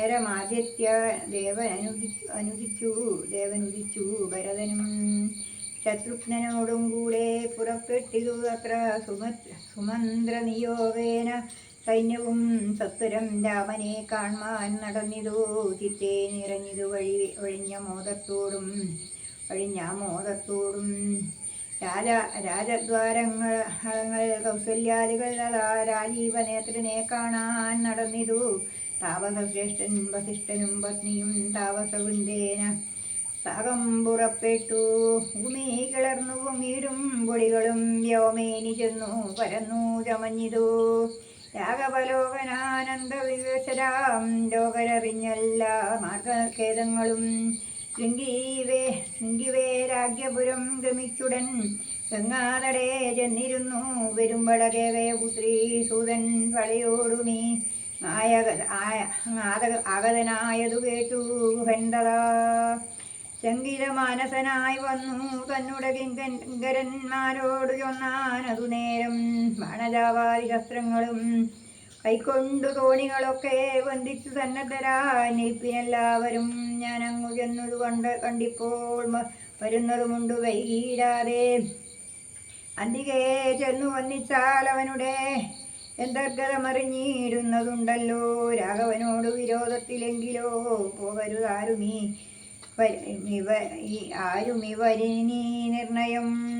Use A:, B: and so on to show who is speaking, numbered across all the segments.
A: ഏരമാദിത്യ ദേവൻ അനുദി അനുദിച്ചു ദേവൻ ഉദിച്ചു ഭരതനും ശത്രുഘ്നോടും കൂടെ പുറപ്പെട്ടിതു അത്ര സുമ സുമന്ത്ര നിയോഗേന സൈന്യവും സത്വരം രാമനെ കാണുവാൻ നടന്നിതു. ചിത്തെ നിറഞ്ഞിതു വഴി ഒഴിഞ്ഞ മോദത്തോടും ഒഴിഞ്ഞ മോദത്തോടും രാജ രാജദ്വാരങ്ങൾ കൗസല്യാദികൾ രാജീവനേത്രനെ രാജീവ നേത്രനെ കാണാൻ നടന്നിതു. താപസശ്രേഷ്ഠൻ വസിഷ്ഠനും പത്നിയും താപസവൃന്ദേന സാകം പുറപ്പെട്ടു. ഭൂമി കിളർന്നു പൊങ്ങിയിടും പൊടികളും വ്യോമേനി ചെന്നു പരന്നു ചമഞ്ഞിതു. രാഘവലോകനാനന്ദ വിവശരാം ലോകരറിഞ്ഞല്ല മാർഗഖേദങ്ങളും. ശൃംഗീവേ ശൃംഗിവേരാഗ്യപുരം ഗമിച്ചുടൻ. ഗംഗാതടേ ചെന്നിരുന്നു വരുമ്പളകേവയ പുത്രി സൂതൻ പളയോടുമീ നായക ആഗതനായതു കേട്ടു ഗുഹന്തതാ ശങ്കിത മാനസനായി വന്നു തന്നുടെ കിങ്കരന്മാരോട് ചൊന്നാനതു നേരം. ബാണജാവാതി ശസ്ത്രങ്ങളും കൈക്കൊണ്ടു തോണികളൊക്കെ വന്ദിച്ചു സന്നദ്ധരാ നിൽപ്പിനെല്ലാവരും. ഞാൻ അങ്ങു ചെന്നത് കണ്ട് കണ്ടിപ്പോൾ വരുന്നതുമുണ്ട് വൈകിടാതെ. അന്തികേ ചെന്നു വന്നിച്ചാൽ അവനുടെ എന്തർഗതമറിഞ്ഞിടുന്നതുണ്ടല്ലോ? രാഘവനോട് വിരോധത്തിലെങ്കിലോ? പോകരുതാരുമീ? ഇവ ആരും ഇവരിനി നിർണയം?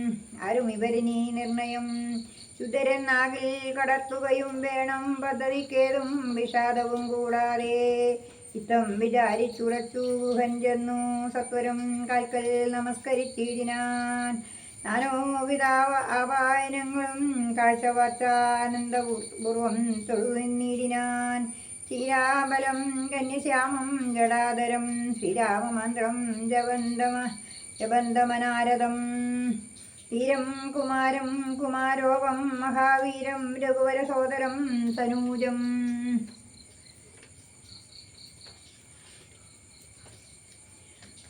A: ആരും ഇവരിനി നിർണയം? ശുദ്ധരൻ നാകിൽ കടത്തുകയും വേണം പദ്ധതിക്കേതും വിഷാദവും കൂടാതെ. ഇത്തം വിചാരിച്ചുറച്ചു ഗുഹൻ ചെന്നു സത്വരം കാൽക്കൽ നമസ്കരിച്ചിടിനാൻ. നാനോവിധ അപായനങ്ങളും കാഴ്ചവാച്ചാനന്ദപൂർവം തൊഴുനിന്നിടിനാൻ ശ്രീരാമലം കന്യശ്യാമം ജടാധരം ശ്രീരാമമന്ത്രം ജബന്ധമ ജബന്ധമനാരദം. ധീരം കുമാരം കുമാരോപം മഹാവീരം രഘുവരസോദരം തനൂജം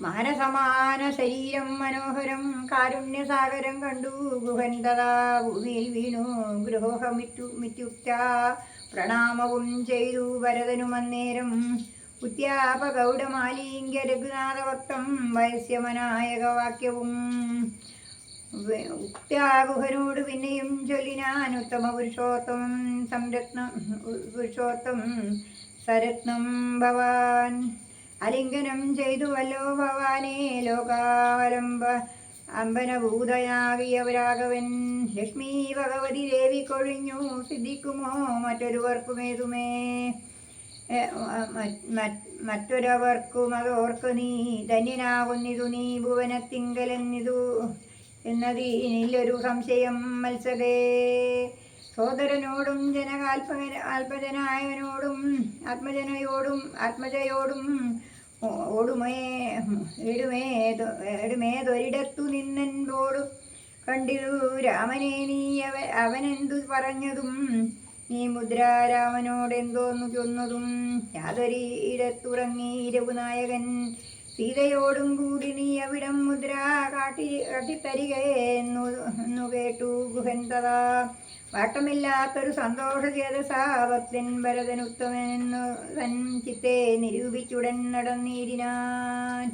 A: മാനസമാന ശരീരം മനോഹരം കാരുണ്യസാഗരം കണ്ടു. ഗുഹന്തതാ ഭൂമിയിൽ വീണു. ഗൃഹോഹമിറ്റു മിറ്റുക്ത പ്രണാമവും ചെയ്തു. ഭരതനുമന്നേരം ഉത്യാപഗൗഡമാലിംഗ്യ രഘുനാഥഭക്തം വയസ്യമനായക വാക്യവും ഉക്ത്യാഗുഹനോട് പിന്നെയും ചൊല്ലിനാൻ ഉത്തമ പുരുഷോത്തമം സംരത്നം പുരുഷോത്തം സരത്നം ഭവാൻ. അലിംഗനം ചെയ്തുവല്ലോ ഭവാനേ ലോകാവലംബ അമ്പനഭൂതയാകിയവരാഘവൻ ലക്ഷ്മി ഭഗവതി ദേവി കൊഴിഞ്ഞു സിദ്ധിക്കുമോ? മറ്റൊരുവർക്കുമേതുമേ മറ്റൊരവർക്കും അതോർക്ക് നീ. ധന്യനാകുന്നിതു നീ ഭുവനത്തിങ്കലെന്നിതു എന്നതിനില്ലൊരു സംശയം മത്സരേ. സോദരനോടും ജനകാൽപ ആൽപജനായവനോടും ആത്മജനയോടും ആത്മജയോടും ഓടുമേ എടുമേ തൊ- എടുമേതൊരിടത്തു നിന്നെന്തോടു കണ്ടിരു രാമനെ. നീ അവ അവനെന്തു പറഞ്ഞതും നീ മുദ്രാരാമനോടെന്തോന്നു ചൊന്നതും. യാതൊരിടത്തുറങ്ങി രഘുനായകൻ സീതയോടും കൂടി നീ അവിടം മുദ്ര കാട്ടി കാട്ടിത്തരികയെന്നു കേട്ടു ഗുഹന്തതാ വാട്ടമില്ലാത്തൊരു സന്തോഷ ഭരതൻ ഉത്തമനെന്നു തൻ ചിത്തെ നിരൂപിച്ചുടൻ നടന്നീരിനാൻ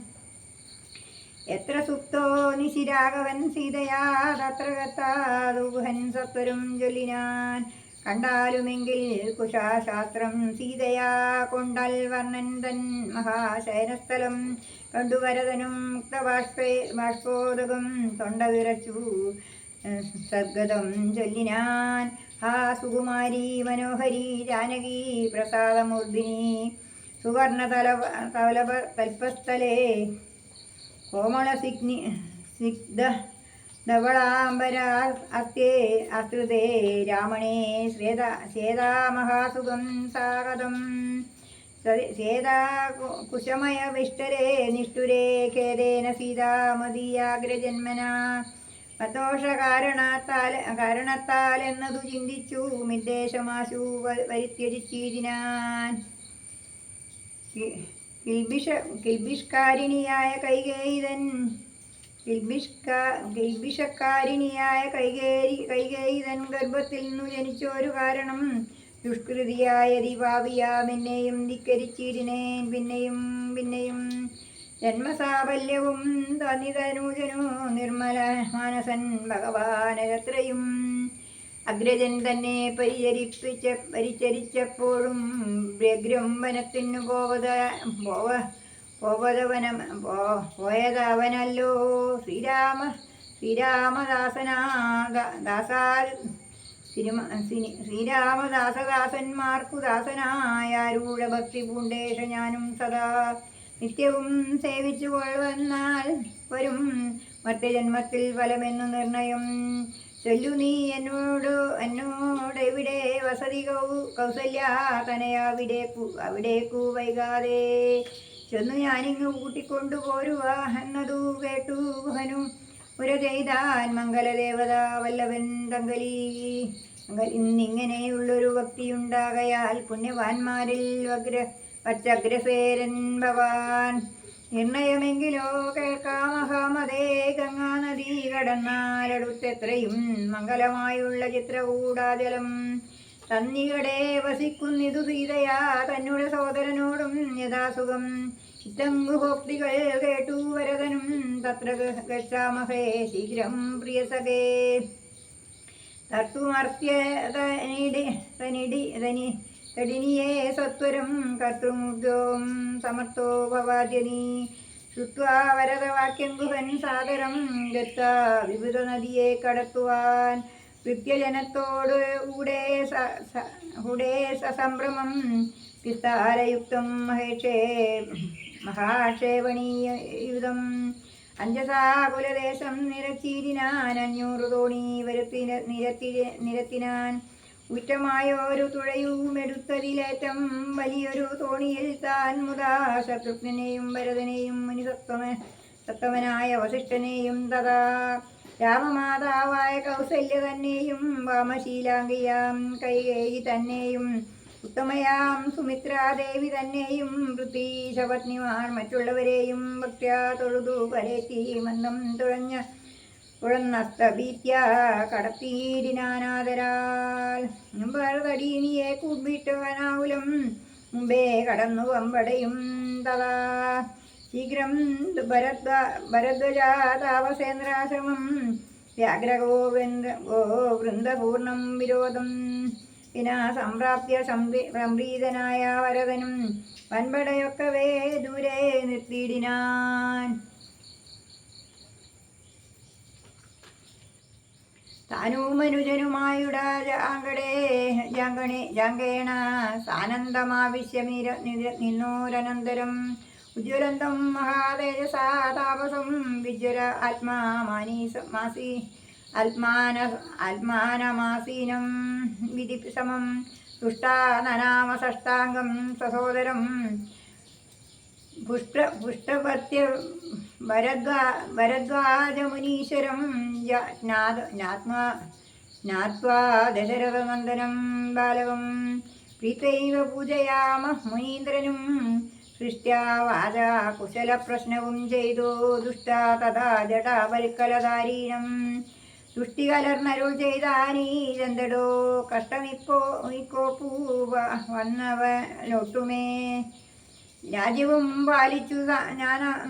A: എത്ര സുപ്തോ നിശിരാഘവൻ സീതയാ തത്ര കത്താതു സത്വരും ചൊല്ലിനാൻ. കണ്ടാലുമെങ്കിൽ കുശാശാസ്ത്രം സീതയാ കൊണ്ടൽ വർണൻ തൻ മഹാശയനസ്ഥലം. കണ്ടുവരതനും മുക്തബാഷ്പേ ബാഷ്പോദകം തൊണ്ട വിറച്ചു സദ്ഗതം ചൊല്ലിനാൻ. ഹാ സുകുമാരി മനോഹരി ജാനകി പ്രസാദമൂർധിനി സുവർണ തല തലപ തൽപ്പസ്ഥലേ. കോമള സിഗ്നി സിഗ്ധ ധവളാംബര അത്യേ അസ്തൃതേ രാമണേ ശ്വേത ശ്വേതാമഹാസുഖം സാഗതം ശ്വേതാകുശമയ കുശമയ വിഷ്ടരേ നിഷ്ഠുരേ ഖേദേന സീതാമതീയാഗ്രജന്മന. മതോഷ കാരണത്താൽ എന്നതു ചിന്തിച്ചു മിദ്ദേശമാശു പരിത്യജിച്ചിരിനാൻ കിൽബിഷ കിൽബിഷ്കാരിണിയായ കൈകേയിതൻ കിൽബിഷ്ക കിൽബിഷക്കാരിണിയായ കൈകേരി കൈകേയിതൻ ഗർഭത്തിൽ നിന്നു ജനിച്ചൊരു കാരണം ദുഷ്കൃതിയായ ദിവാവിയാ ദിവാവിയാമെന്നെയും ധിക്കരിച്ചിരുന്നേൻ പിന്നെയും പിന്നെയും ജന്മസാഫല്യവും തന്നിതനൂജനു നിർമ്മല മാനസൻ ഭഗവാനയത്രയും അഗ്രജൻ തന്നെ പരിചരിപ്പിച്ച പരിചരിച്ചപ്പോഴും വ്യഗ്രം വനത്തിനു പോവത പോവ പോവതവനം പോ പോയതവനല്ലോ. ശ്രീരാമ ശ്രീരാമദാസനാ സിനിമ സിനി ശ്രീരാമദാസദാസന്മാർക്കു ദാസനായ രൂഢഭക്തി പൂണ്ടേഷ ഞാനും സദാ നിത്യവും സേവിച്ചു കൊള്ളുവന്നാൽ വരും. മർത്യജന്മത്തിൽ ഫലമെന്നു നിർണയം ചൊല്ലു നീ എന്നോട് എന്നോട് എവിടെ വസതി കൗ കൗസല്യ? തനയ അവിടേക്കു വൈകാതെ ചെന്നു ഞാനിങ്ങ് കൂട്ടിക്കൊണ്ടു പോരുക എന്നതു കേട്ടു ഗുഹനു ഉര ചെയ്താൻ മംഗലദേവത വല്ലവൻ തങ്കലി. ഇന്നിങ്ങനെയുള്ളൊരു ഭക്തിയുണ്ടാകയാൽ പുണ്യവാന്മാരിൽ വഗ്ര വച്ചഗ്രസേരൻ ഭവാൻ നിർണയമെങ്കിലോ കേൾക്കാമഹാമതേ ഗംഗാനദീ കടന്നാലടുത്തെത്രയും മംഗലമായുള്ള ചിത്രകൂടാജലം തന്നികടെ വസിക്കുന്നിതു സീതയാ തന്നുടെ സോദരനോടും യഥാസുഖം. ഇത്തങ്കുഭോക്തികൾ കേട്ടു വരതനും തത്ര ഗച്ഛാമഹേ ശീഘ്രം പ്രിയസഖേ തർത്തുമർത്യതനിടി തനിടി തനി തടിനിയെ സത്വരം കർത്തൃമുദ്യോം സമർത്ഥോ ഭവാദ്യനി. ശ്രുത്വാ വരദവാക്യം ഗുഹൻ സാഗരം ഗത്ത വിവിധ നദിയെ കടത്തുവാൻ കൃത്യജനത്തോട് കൂടെ സ- സ- കൂടെ സസംഭ്രമം വിസ്താരയുക്തം മഹേഷേ മഹാക്ഷേപണീയുതം അഞ്ചസാകുലദേശം നിരച്ചീരിനാൻ അഞ്ഞൂറ് തോണി വരുത്തി നിരത്തി നിരത്തിനാൻ. ഉറ്റമായൊരു തുഴയുമെടുത്തതിലേറ്റം വലിയൊരു തോണിയിൽ താൻ മുതാ ശത്രുഘ്നെയും ഭരതനെയും മുനിസത്വമ സത്തമനായ വസിഷ്ഠനെയും തഥാ രാമമാതാവായ കൗസല്യ തന്നെയും വാമശീലാംഗിയാം കൈകേയി തന്നെയും ഉത്തമയാം സുമിത്രാദേവി തന്നെയും പൃഥ്വീശപത്നിമാർ മറ്റുള്ളവരെയും ഭക്ത്യാ തൊഴുതു പരേത്തി മന്ദം തുഴഞ്ഞ ഉഴന്നസ്തഭീത്യ കടത്തിയിടിനാനാദരാൽ ഭരതടീനിയെ കൂമ്പിട്ടവനാവുലം മുമ്പേ കടന്നു വമ്പടയും തഥാ ശീഘ്രം ഭരദ്വ ഭരദ്വജാതാവസേന്ദ്രാശ്രമം വ്യാഗ്രഗോവിന്ദ ഗോ വൃന്ദപൂർണം വിരോധം. വിനാ സംപ്രാപ്യ സംപ്രീ സംപ്രീതനായ വരതനും വൻപടയൊക്കവേ ദൂരെ നിർത്തിയിടിനാൻ. ജാങ്കണേ ജാങ്കേണ സാനന്ദമാവിശ്യമിര നിര- നിന്നോരനന്തരം. ഉജ്വലന്തം മഹാതേജസാ താപസം വിജ്വര ആത്മാ മാനീസ മാസി ആത്മാന ആത്മാനമാസീനം വിധി സമം തുഷ്ടാനനാമ സഷ്ടാംഗം സഹോദരം പുഷ്ട ഭരദ്വാജമുനീശ്വരം ജ- ജ്ഞാത ജ്ഞാത്മാ ബാലകം പ്രീതൈവ പൂജയാമ മുനീന്ദ്രനും സൃഷ്ട്യാ വാച കുശലപ്രശ്നവും ചെയ്തു. ദുഷ്ട തഥാ ജടാപരിക്കലധാരീണം തുഷ്ടി കലർന്നരുൾ ചെയ്താനീരെന്തടോ കഷ്ടമിപ്പോ പൂവ വന്നവനൊട്ടുമേ. രാജ്യവും പാലിച്ചു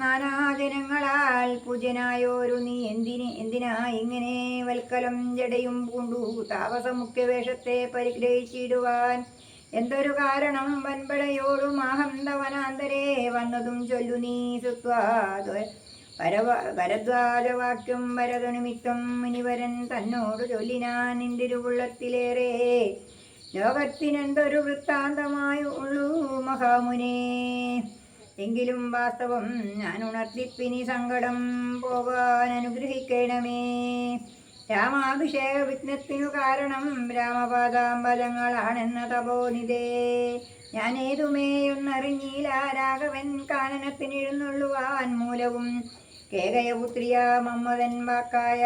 A: നാനാജനങ്ങളാൽ പൂജനായോരു നീ എന്തിന് എന്തിനാ ഇങ്ങനെ വൽക്കലം ജടയും പൂണ്ടു? താപസമുഖ്യ വേഷത്തെ പരിഗ്രഹിച്ചിടുവാൻ എന്തൊരു കാരണം? വൻപടയോടും അഹന്തവനാന്തരേ വന്നതും ചൊല്ലു നീ സുത്വാദ് വരവ ഭരദ്വാജവാക്യം ഭരതനിമിത്തം മുനിവരൻ തന്നോട് ചൊല്ലിനാൻ നിന്തിരുവുള്ളത്തിലേറെ ലോകത്തിനെന്തൊരു വൃത്താന്തമായി ഉള്ളൂ മഹാമുനേ. എങ്കിലും വാസ്തവം ഞാൻ ഉണർത്തിപ്പിനി സങ്കടം പോകാൻ അനുഗ്രഹിക്കണമേ. രാമാഭിഷേക വിഘ്നത്തിനു കാരണം രാമപാദാമ്പലങ്ങളാണെന്ന തപോനിതേ ഞാൻ ഏതുമേയൊന്നറിഞ്ഞില്ല രാഘവൻ കാനനത്തിനിഴുന്നള്ളുവാൻ മൂലവും കേകയപുത്രിയ മമ്മതൻ വാക്കായ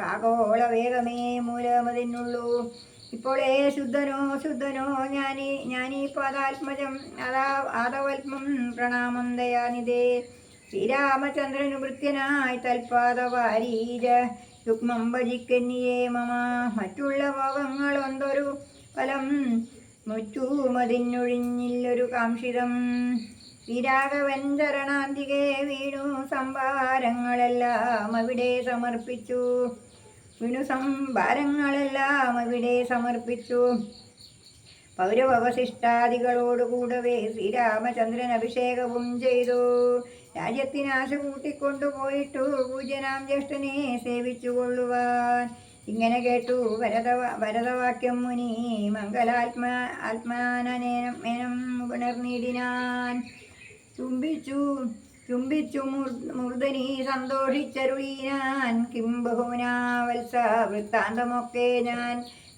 A: കാകോള വേഗമേ മൂലമതിനുള്ളൂ ഇപ്പോളേ ശുദ്ധനോ ശുദ്ധനോ ഞാനീ ഞാനീ പദാത്മജം അതാ ആദവൽമം പ്രണാമം ദയാനിതേ ശ്രീരാമചന്ദ്രനു വൃത്യനായി തൽപാദവാരീര രുക്മം ഭജിക്കന്നിയേ മമ. മറ്റുള്ള ഭവങ്ങളൊന്തൊരു ഫലം? മുറ്റൂമതിനൊഴിഞ്ഞില്ലൊരു കാംക്ഷിതം വിരാഘവൻ ചരണാന്തികെ വീണു സംഭാരങ്ങളെല്ലാം അവിടെ സമർപ്പിച്ചു. വീണു സംഭാരങ്ങളെല്ലാം അവിടെ സമർപ്പിച്ചു. പൗരവവശിഷ്ടാദികളോടുകൂടവേ ശ്രീരാമചന്ദ്രൻ അഭിഷേകവും ചെയ്തു. രാജ്യത്തിനാശ കൂട്ടിക്കൊണ്ടുപോയിട്ടു പൂജ്യനാം ജ്യേഷ്ഠനെ സേവിച്ചു കൊള്ളുവാൻ ഇങ്ങനെ കേട്ടു ഭരത വരദവാക്യം മുനി മംഗലാത്മാ ആത്മാനേനം ഉണർന്നിടിനാൻ ചുംബിച്ചു ചുംബിച്ചു മുർദനി സന്തോഷിച്ചരുളീനാൻ. കിം ബഹുനാ വൃത്താന്തമൊക്കെ ഞാൻ.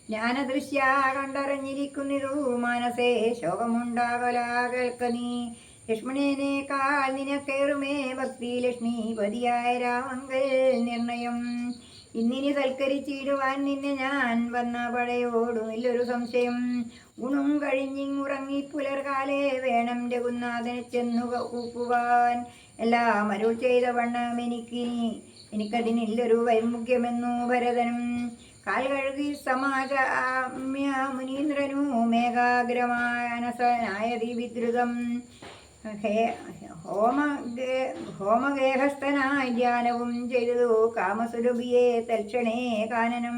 A: ജ്ഞാനദൃശ്യ കണ്ടറിഞ്ഞിരിക്കുന്നിതു. മനസ്സേ ശോകമുണ്ടാകലാ കേൾക്ക നീ ലക്ഷ്മണേനേക്കാൾ നിനക്കേറുമേ. ഭക്തി ലക്ഷ്മി പതിയായ രാമങ്കൽ. നിർണയം ഇന്നിനി സൽക്കരിച്ചിടുവാൻ നിന്നെ ഞാൻ വന്ന പടയോടും ഇല്ലൊരു സംശയം. ഗുണം കഴിഞ്ഞിങ്ങുറങ്ങി പുലർകാലേ വേണം രഘുനാഥനെ ചെന്നു കൂപ്പുവാൻ. എല്ലാം അരുൾ ചെയ്ത വണ്ണം എനിക്ക് എനിക്കതിനില്ലൊരു വൈമുഖ്യമെന്നു ഭരതനും. കാൽ കഴുകി സമാജാമ്യ മുനീന്ദ്രനു മേഘാഗ്രമാനസനായ വിദ്രുതം. ഹോമ ഹോമഗേഹസ്ഥനായി ധ്യാനവും ചെയ്തു കാമസുരഭിയെ തൽക്ഷണേ കാനനം.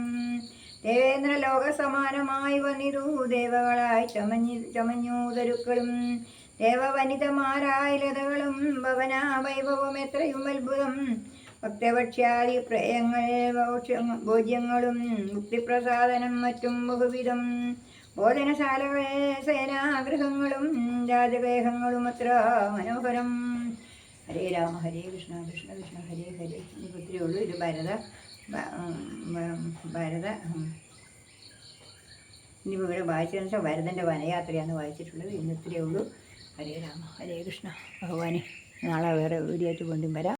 A: ദേവേന്ദ്ര ലോകസമാനമായി വന്നിരു. ദേവകളായി ചമഞ്ഞു ചമഞ്ഞു തരുക്കളും. ദേവവനിതമാരായ ലതകളും ഭവന വൈഭവം എത്രയും അത്ഭുതം. ഭക്തഭക്ഷ്യാദി പ്രയങ്ങൾ ഭോജ്യങ്ങളും മുക്തിപ്രസാദനം മറ്റും ബഹുവിധം. ഭോജനശാലകൾ സേനാഗ്രഹങ്ങളും രാജഗേഹങ്ങളും അത്ര മനോഹരം. ഹരേ രാമ ഹരേ കൃഷ്ണ കൃഷ്ണ കൃഷ്ണ ഹരേ ഹരേ. എനിക്ക് ഒത്തിരി ഉള്ളൂ. ഇത് ഭരത ഭരത. ഇനിയിപ്പോൾ ഇവിടെ വായിച്ചതെന്ന് വെച്ചാൽ ഭരതന്റെ വനയാത്രയാണ് വായിച്ചിട്ടുള്ളത്. ഇന്ന് ഉള്ളൂ. ഹരേ രാമ ഹരേ കൃഷ്ണ ഭഗവാനെ. നാളെ വേറെ വീഡിയോ ആയിട്ട് വീണ്ടും വരാം.